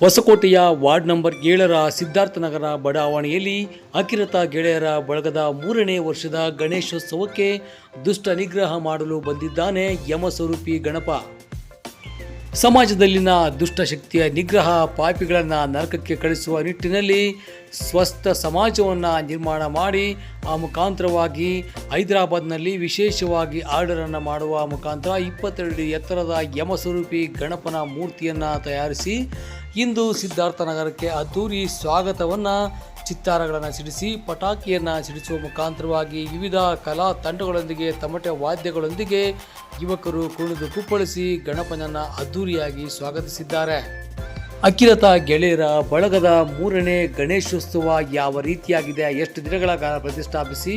ಹೊಸಕೋಟೆಯ ward number ಏಳರ ಸಿದ್ಧಾರ್ಥನಗರ ಬಡಾವಣೆಯಲ್ಲಿ ಅಕಿರತ ಗೆಳೆಯರ ಬಳಗದ ಮೂರನೇ ವರ್ಷದ ಗಣೇಶೋತ್ಸವಕ್ಕೆ ದುಷ್ಟ ನಿಗ್ರಹ ಮಾಡಲು ಬಂದಿದ್ದಾನೆ ಯಮಸ್ವರೂಪಿ ಗಣಪ. ಸಮಾಜದಲ್ಲಿನ ದುಷ್ಟಶಕ್ತಿಯ ನಿಗ್ರಹ ಪಾಪಿಗಳನ್ನು ನರಕಕ್ಕೆ ಕಳಿಸುವ ನಿಟ್ಟಿನಲ್ಲಿ ಸ್ವಸ್ಥ ಸಮಾಜವನ್ನು ನಿರ್ಮಾಣ ಮಾಡಿ ಆ ಮುಖಾಂತರವಾಗಿ ಹೈದರಾಬಾದ್ನಲ್ಲಿ ವಿಶೇಷವಾಗಿ ಆರ್ಡರನ್ನು ಮಾಡುವ ಮುಖಾಂತರ ಇಪ್ಪತ್ತೆರಡು ಎತ್ತರದ ಯಮಸ್ವರೂಪಿ ಗಣಪನ ಮೂರ್ತಿಯನ್ನು ತಯಾರಿಸಿ ಇಂದು ಸಿದ್ಧಾರ್ಥನಗರಕ್ಕೆ ಅದ್ದೂರಿ ಸ್ವಾಗತವನ್ನು ಚಿತ್ತಾರಗಳನ್ನು ಸಿಡಿಸಿ, ಪಟಾಕಿಯನ್ನು ಸಿಡಿಸುವ ಮುಖಾಂತರವಾಗಿ ವಿವಿಧ ಕಲಾ ತಂಡಗಳೊಂದಿಗೆ, ತಮಟೆ ವಾದ್ಯಗಳೊಂದಿಗೆ ಯುವಕರು ಕುಣಿದು ಕುಪ್ಪಳಿಸಿ ಗಣಪನನ್ನು ಅದ್ದೂರಿಯಾಗಿ ಸ್ವಾಗತಿಸಿದ್ದಾರೆ. ಅಖಿಲತ ಗೆಳೆಯರ ಬಳಗದ ಮೂರನೇ ಗಣೇಶೋತ್ಸವ ಯಾವ ರೀತಿಯಾಗಿದೆ, ಎಷ್ಟು ದಿನಗಳ ಕಾಲ ಪ್ರತಿಷ್ಠಾಪಿಸಿ,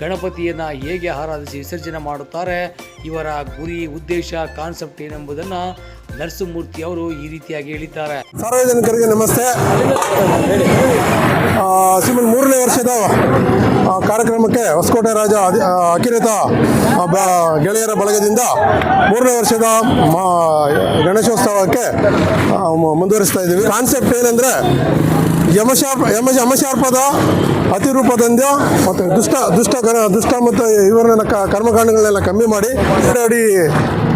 ಗಣಪತಿಯನ್ನು ಹೇಗೆ ಆರಾಧಿಸಿ ವಿಸರ್ಜನೆ ಮಾಡುತ್ತಾರೆ, ಇವರ ಗುರಿ, ಉದ್ದೇಶ ಕಾನ್ಸೆಪ್ಟ್ ಏನೆಂಬುದನ್ನು ನರಸಿಂಹಮೂರ್ತಿ ಅವರು ಈ ರೀತಿಯಾಗಿ ಹೇಳಿದ್ದಾರೆ. ಸಾರ್ವಜನಿಕರಿಗೆ ನಮಸ್ತೆ. ಆ, ಸಿಮನ್ ಮೂರನೇ ವರ್ಷದ ಕಾರ್ಯಕ್ರಮಕ್ಕೆ ಹೊಸಕೋಟೆ ರಾಜ ಬ- ಗೆಳೆಯರ ಬಳಗದಿಂದ ಮೂರನೇ ವರ್ಷದ ಗಣೇಶೋತ್ಸವಕ್ಕೆ ಮುಂದುವರಿಸ್ತಾ ಇದ್ದೀವಿ. ಕಾನ್ಸೆಪ್ಟ್ ಏನಂದರೆ ಯಮಶಾರ್ಪ ಯಮ ಯಮಶಾರ್ಪದ ಅತಿರೂಪದಿಂದ ಮತ್ತು ದುಷ್ಟ ದುಷ್ಟ ಗಣ ದುಷ್ಟ ಮತ್ತು ಇವರನ್ನ ಕರ್ಮಕಾಂಡಗಳನ್ನೆಲ್ಲ ಕಮ್ಮಿ ಮಾಡಿ ಅಡಿ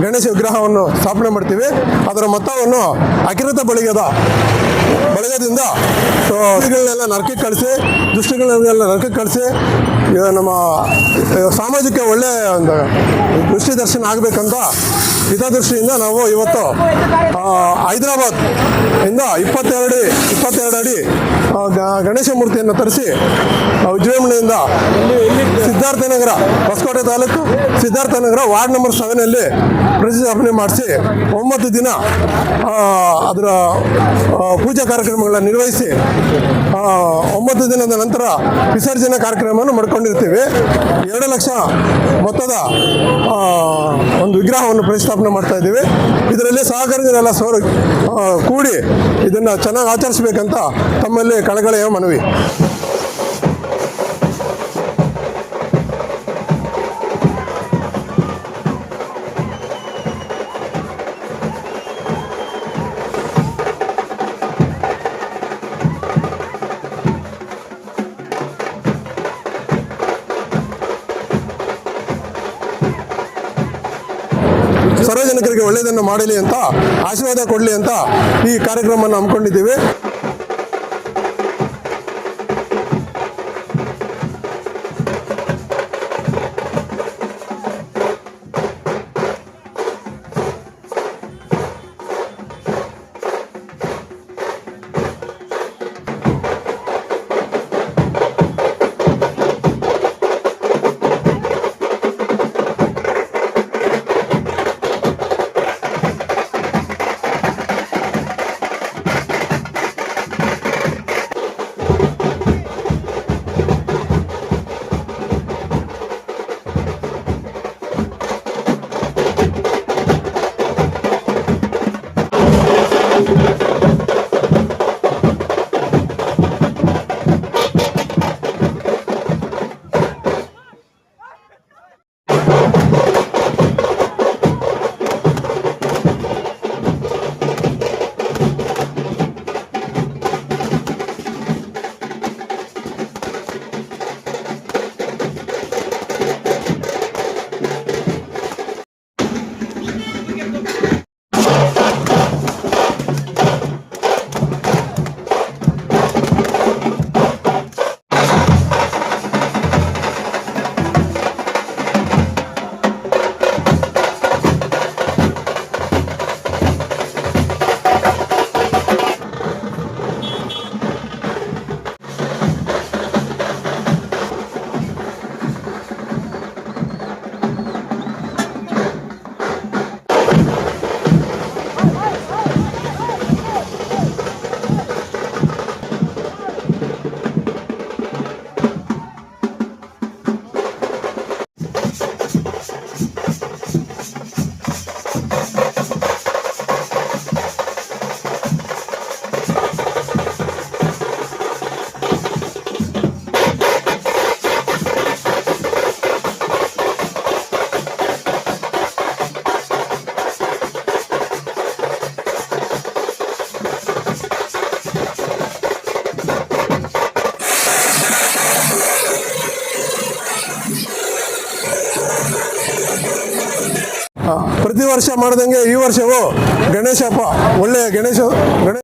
ಗಣೇಶ ವಿಗ್ರಹವನ್ನು ಸ್ಥಾಪನೆ ಮಾಡ್ತೀವಿ. ಅದರ ಮೊತ್ತವನ್ನು ಅಕಿರತ ಬಳಿಗದ, ಬಳಗದಿಂದ ದುಷ್ಟಗಳನ್ನೆಲ್ಲ ನರಕಕ್ಕೆ ಕಳಿಸಿ, ದುಷ್ಟಗಳನ್ನೆಲ್ಲ ನರಕಕ್ಕೆ ಕಳಿಸಿ ನಮ್ಮ ಸಾಮಾಜಿಕ ಒಳ್ಳೆ ಒಂದು ದೃಷ್ಟಿ ದರ್ಶನ ಆಗಬೇಕಂತ ಹಿತದೃಷ್ಟಿಯಿಂದ ನಾವು ಇವತ್ತು ಹೈದರಾಬಾದ್ ಇಂದ ಇಪ್ಪತ್ತೆರಡು ಇಪ್ಪತ್ತೆರಡು ಅಡಿ ಗಣೇಶ ಮೂರ್ತಿಯನ್ನು ತರಿಸಿ ವಿಜೃಂಭಣೆಯಿಂದ ಸಿದ್ಧಾರ್ಥನಗರ, ಹೊಸಕೋಟೆ ತಾಲೂಕು ಸಿದ್ಧಾರ್ಥನಗರ ವಾರ್ಡ್ ನಂಬರ್ ಸೆವೆನಲ್ಲಿ ಪ್ರತಿಷ್ಠಾಪನೆ ಮಾಡಿಸಿ, ಒಂಬತ್ತು ದಿನ ಅದರ ಪೂಜಾ ಕಾರ್ಯಕ್ರಮಗಳನ್ನು ನಿರ್ವಹಿಸಿ ಒಂಬತ್ತು ದಿನದ ನಂತರ ವಿಸರ್ಜನೆ ಕಾರ್ಯಕ್ರಮವನ್ನು ಮಾಡ್ಕೊಂಡಿರ್ತೀವಿ. ಎರಡು ಲಕ್ಷ ಮೊತ್ತದ ಒಂದು ವಿಗ್ರಹವನ್ನು ಪ್ರತಿಷ್ಠಾಪನೆ ಮಾಡ್ತಾ ಇದ್ದೀವಿ. ಇದರಲ್ಲಿ ಸಹಕಾರಿಗಳೆಲ್ಲ ಸೌರ ಕೂಡಿ ಇದನ್ನು ಚೆನ್ನಾಗಿ ಆಚರಿಸಬೇಕಂತ ತಮ್ಮಲ್ಲಿ ಕಳಕಳಿಯ ಮನವಿ. ಸಾರ್ವಜನಿಕರಿಗೆ ಒಳ್ಳೆಯದನ್ನು ಮಾಡಲಿ ಅಂತ ಆಶೀರ್ವಾದ ಕೊಡಲಿ ಅಂತ ಈ ಕಾರ್ಯಕ್ರಮವನ್ನು ಹಮ್ಮಿಕೊಂಡಿದ್ದೀವಿ. ಪ್ರತಿ ವರ್ಷ ಮಾಡ್ದಂಗೆ ಈ ವರ್ಷವೂ ಗಣೇಶ ಹಬ್ಬ ಒಳ್ಳೆಯ ಗಣೇಶ ಗಣೇಶ